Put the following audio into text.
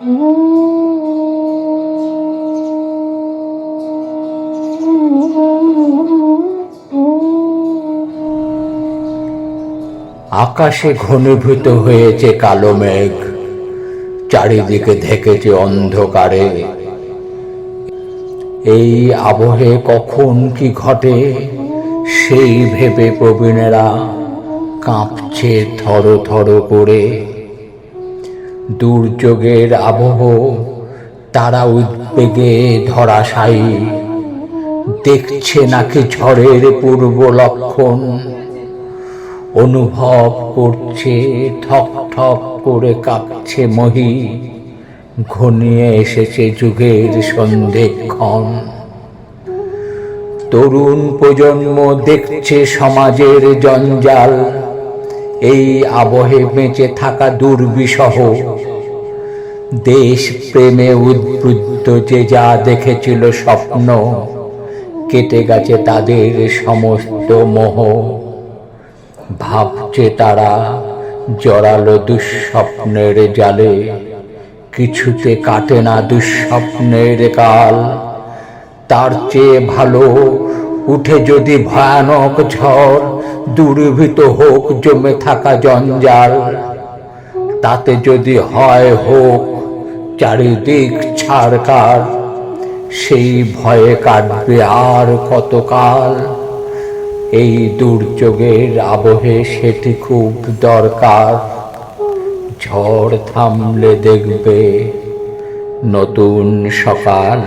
আকাশে ঘনীভূত হয়েছে কালো মেঘ। চারিদিকে ধেকেছে অন্ধকারে। এই আবহে কখন কি ঘটে, সেই ভেবে প্রবীণেরা কাঁপছে থর থর করে। দুর্যোগের আবহ, তারা উদ্বেগে ধরাশায়ী। দেখছে নাকি ঝড়ের পূর্ব লক্ষণ? অনুভব করছে, ঠক ঠক করে কাঁপছে মহি। ঘনিয়ে এসেছে যুগের সন্ধেক্ষণ তরুণ প্রজন্ম দেখছে সমাজের জঞ্জাল। এই আবহে বেঁচে থাকা দুর্বিষহ। দেশ প্রেমে উদ্বুদ্ধ যে যা দেখেছিল স্বপ্ন, কেটে গেছে তাদের সমস্ত মোহ। ভাবছে তারা জড়ালো দুঃস্বপ্নের জালে, কিছুতে কাটে না দুঃস্বপ্নের কাল। তার চেয়ে ভালো উঠে যদি ভয়ানক ঝড় দুর্বৃত হোক, জমে থাকা জঞ্জাল। তাতে যদি হয় হোক, চারিদিক ছাড়কার। সেই ভয়ে কাটবে আর কতকাল। এই দুর্যোগের আবহে সেটি খুব দরকার। ঝড় থামলে দেখবে নতুন সকাল।